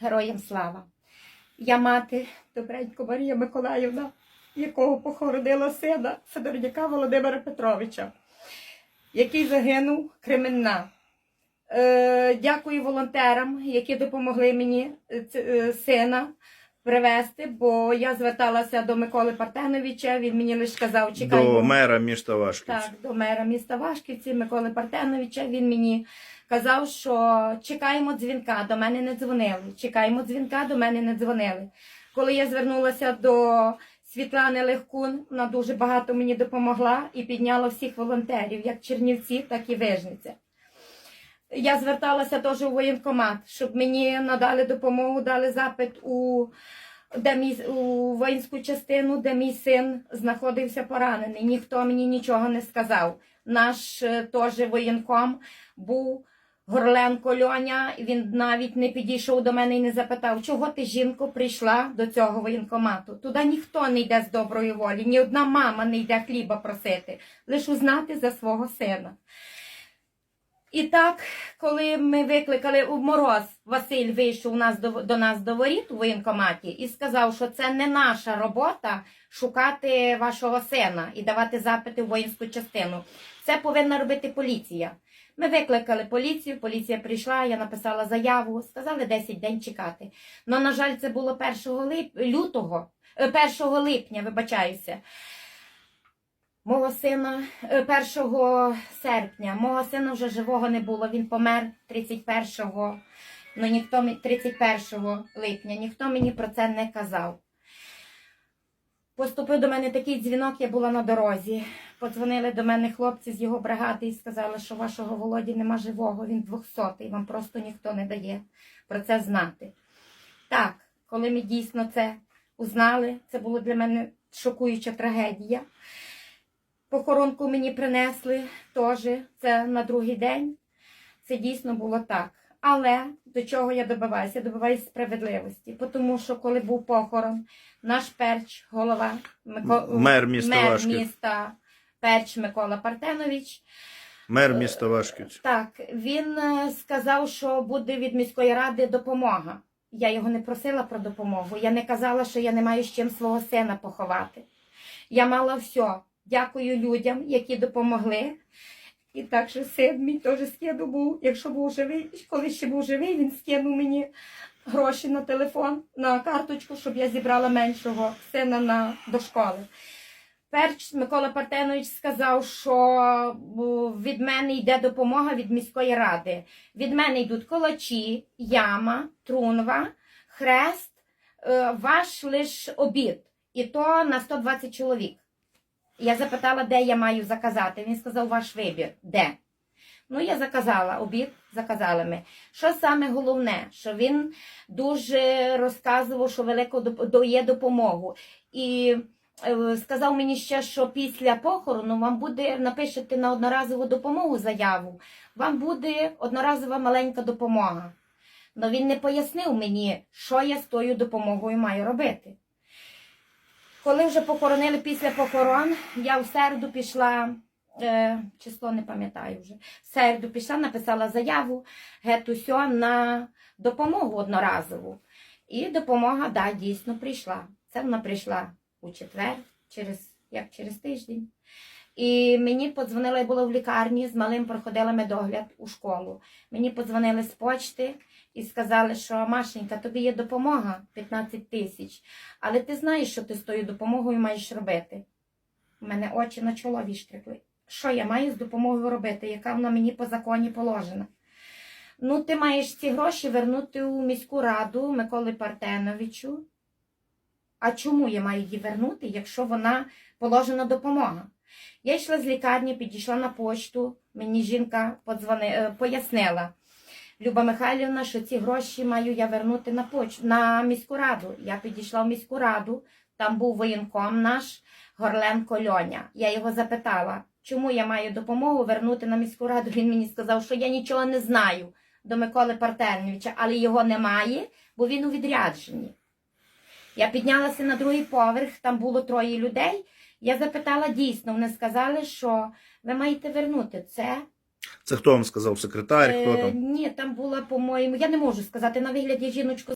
Героям слава. Я мати добренько Марія Миколаївна, якого похоронила сина Федорняка Володимира Петровича, який загинув Кременна. Е, дякую волонтерам, які допомогли мені е, е, сина привезти, бо я зверталася до Миколи Партеновича, він мені лише казав, чекай. До мера міста Вашківці. так, до мера міста Вашківці Миколи Партеновича. Він мені казав, що чекаємо дзвінка, до мене не дзвонили. Чекаємо дзвінка, до мене не дзвонили. Коли я звернулася до Світлани Легкун, вона дуже багато мені допомогла і підняла всіх волонтерів, як Чернівці, так і Вижниця. Я зверталася теж у воєнкомат, щоб мені надали допомогу, дали запит у, де мій, у воїнську частину, де мій син знаходився поранений. Ніхто мені нічого не сказав. Наш е, теж воєнком був Горленко Льоня. Він навіть не підійшов до мене і не запитав, чого ти, жінко, прийшла до цього воєнкомату. Туди ніхто не йде з доброї волі, ні одна мама не йде хліба просити, лише узнати за свого сина. І так, коли ми викликали у мороз, Василь вийшов у нас до, до нас до воріт у воєнкоматі і сказав, що це не наша робота шукати вашого сина і давати запити в воїнську частину. Це повинна робити поліція. Ми викликали поліцію, поліція прийшла, я написала заяву, сказали 10 день чекати. Ну, на жаль, це було 1 лип... лютого, е, 1 липня, вибачаюся. Мого сина е, 1 серпня, мого сина вже живого не було. Він помер 31-го, ну ніхто 31 липня, ніхто мені про це не казав. Поступив до мене такий дзвінок, я була на дорозі. Подзвонили до мене хлопці з його бригади і сказали, що вашого Володі нема живого, він 200-й, вам просто ніхто не дає про це знати. Так, коли ми дійсно це узнали, це було для мене шокуюча трагедія. Похоронку мені принесли теж, це на другий день. Це дійсно було так. Але до чого я добиваюся? Я добиваюся справедливості. Тому що коли був похорон, наш перч, голова Мико... Мер міста мер міста Перч Микола Партенович. Мер міста Вашківці. Так, він е, сказав, що буде від міської ради допомога. Я його не просила про допомогу. Я не казала, що я не маю з чим свого сина поховати. Я мала все. Дякую людям, які допомогли. І так що син мій теж скинув був, якщо був живий, коли ще був живий, він скинув мені гроші на телефон, на карточку, щоб я зібрала меншого сина на, до школи. Перч Микола Партенович сказав, що від мене йде допомога від міської ради. Від мене йдуть колачі, яма, трунва, хрест, е, ваш лиш обід. І то на 120 чоловік. Я запитала, де я маю заказати. Він сказав, ваш вибір. Де? Ну, я заказала обід, заказали ми. Що саме головне, що він дуже розказував, що велико дає допомогу. І е, сказав мені ще, що після похорону вам буде, напишете на одноразову допомогу заяву, вам буде одноразова маленька допомога. Але він не пояснив мені, що я з тою допомогою маю робити. Коли вже похоронили після похорон, я в середу пішла, е, число не пам'ятаю вже. В середу пішла, написала заяву гетусьо на допомогу одноразову. І допомога, да, дійсно прийшла. Це вона прийшла у четвер, через, як через тиждень. І мені подзвонили, я була в лікарні, з малим проходила медогляд у школу. Мені подзвонили з почти і сказали, що Машенька, тобі є допомога 15 тисяч. Але ти знаєш, що ти з тою допомогою маєш робити. У мене очі на чоло віштрикли. Що я маю з допомогою робити, яка вона мені по законі положена? Ну, ти маєш ці гроші вернути у міську раду Миколи Партеновичу. А чому я маю її вернути, якщо вона положена допомога? Я йшла з лікарні, підійшла на почту, мені жінка подзвони, е, пояснила. Люба Михайлівна, що ці гроші маю я вернути на поч... на міську раду. Я підійшла в міську раду, там був воєнком наш Горленко Льоня. Я його запитала, чому я маю допомогу вернути на міську раду. Він мені сказав, що я нічого не знаю до Миколи Партеновича, але його немає, бо він у відрядженні. Я піднялася на другий поверх, там було троє людей. Я запитала дійсно, вони сказали, що ви маєте вернути це Це хто вам сказав? Секретар? Хто Е, там? ні, там була, по-моєму, я не можу сказати, на вигляді жіночку